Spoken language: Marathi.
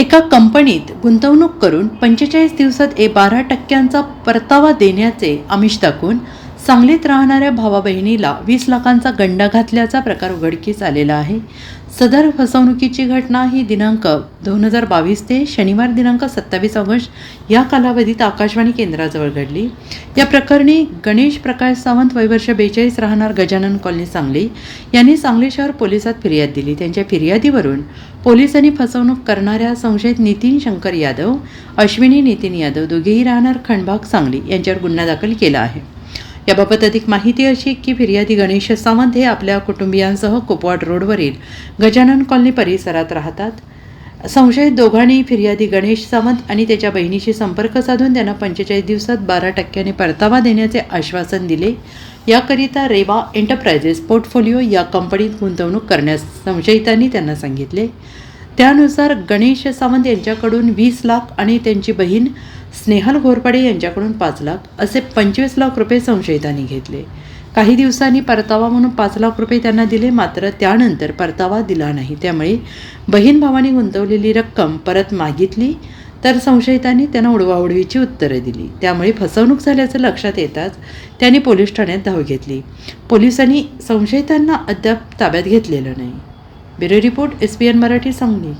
एका कंपनीत गुंतवणूक करून पंचेचाळीस दिवसात ए बारा टक्क्यांचा परतावा देण्याचे आमिष दाखवून सांगलीत राहणाऱ्या भावा बहिणीला वीस लाखांचा गंडा घातल्याचा प्रकार उघडकीस आलेला आहे. सदर फसवणुकीची घटना ही दिनांक दोन हजार बावीस ते शनिवार दिनांक सत्तावीस ऑगस्ट या कालावधीत आकाशवाणी केंद्राजवळ घडली. या प्रकरणी गणेश प्रकाश सावंत वयवर्ष बेचाळीस राहणार गजानन कॉलनी सांगली यांनी सांगली शहर पोलिसात फिर्याद दिली. त्यांच्या फिर्यादीवरून पोलिसांनी फसवणूक करणाऱ्या संशयित नितीन शंकर यादव अश्विनी नितीन यादव दोघेही राहणार खंडभाग सांगली यांच्यावर गुन्हा दाखल केला आहे. याबाबत अधिक माहिती अशी की फिर्यादी गणेश सावंत हे आपल्या कुटुंबियांसह कुपवाड रोडवरील गजानन कॉलनी परिसरात राहतात. संशयित दोघांनी फिर्यादी गणेश सावंत आणि त्याच्या बहिणीशी संपर्क साधून त्यांना पंचेचाळीस दिवसात बारा टक्क्याने परतावा देण्याचे आश्वासन दिले. याकरिता रेवा एंटरप्राइजेस पोर्टफोलिओ या कंपनीत गुंतवणूक करण्यास संशयितांनी त्यांना सांगितले. त्यानुसार गणेश सावंत यांच्याकडून वीस लाख आणि त्यांची बहीण स्नेहल घोरपडे यांच्याकडून पाच लाख असे पंचवीस लाख रुपये संशयितांनी घेतले. काही दिवसांनी परतावा म्हणून पाच लाख रुपये त्यांना दिले मात्र त्यानंतर परतावा दिला नाही. त्यामुळे बहीण भावाने गुंतवलेली रक्कम परत मागितली तर संशयितांनी त्यांना उडवाउडवीची उत्तरं दिली. त्यामुळे फसवणूक झाल्याचं लक्षात येताच त्यांनी पोलीस ठाण्यात धाव घेतली. पोलिसांनी संशयितांना अद्याप ताब्यात घेतलेलं नाही. Bureau report S P N Marathi Sangli.